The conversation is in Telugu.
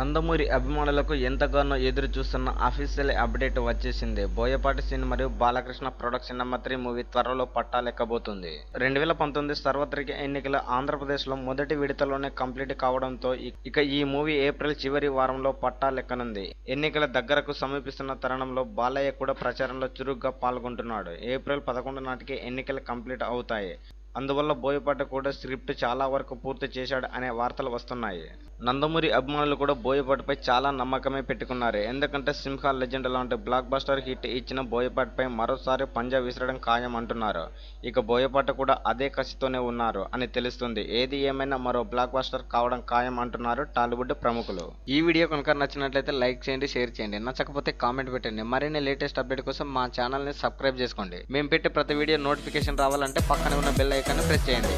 నందమూరి అభిమానులకు ఎంతగానో ఎదురు చూస్తున్న అఫీషియల్ అప్డేట్ వచ్చేసింది. బోయపాటి సీన్ మరియు Balakrishna production number three movie త్వరలో పట్టాలెక్కబోతుంది రెండు వేల పంతొమ్మిది సార్వత్రిక ఎన్నికల ఆంధ్రప్రదేశ్లో మొదటి విడతలోనే కంప్లీట్ కావడంతో ఇక ఈ మూవీ ఏప్రిల్ చివరి వారంలో పట్టాలెక్కనుంది ఎన్నికల దగ్గరకు సమీపిస్తున్న తరుణంలో బాలయ్య కూడా ప్రచారంలో చురుగ్గా పాల్గొంటున్నాడు. ఏప్రిల్ పదకొండు నాటికి ఎన్నికలు కంప్లీట్ అవుతాయి. అందువల్ల బోయపాటి కూడా స్క్రిప్ట్ చాలా వరకు పూర్తి చేశాడు అనే వార్తలు వస్తున్నాయి. నందమూరి అభిమానులు కూడా బోయపాటిపై చాలా నమ్మకమే పెట్టుకున్నారు. ఎందుకంటే సింహ లెజెండ్ లాంటి బ్లాక్ బస్టర్ హిట్ ఇచ్చిన బోయపాటిపై మరోసారి పంజా విసరడం ఖాయం అంటున్నారు ఇక బోయపాటి కూడా అదే కసితోనే ఉన్నారు అని తెలుస్తుంది. ఏది ఏమైనా మరో బ్లాక్ బస్టర్ కావడం ఖాయం అంటున్నారు టాలీవుడ్ ప్రముఖులు. ఈ వీడియో కనుక నచ్చినట్లయితే లైక్ చేయండి షేర్ చేయండి. నచ్చకపోతే కామెంట్ పెట్టండి. మరిన్ని లేటెస్ట్ అప్డేట్ కోసం మా ఛానల్ని సబ్స్క్రైబ్ చేసుకోండి. మేము పెట్టే ప్రతి వీడియో నోటిఫికేషన్ రావాలంటే పక్కనే ఉన్న బెల్ ఐకాన్ని ప్రెస్ చేయండి.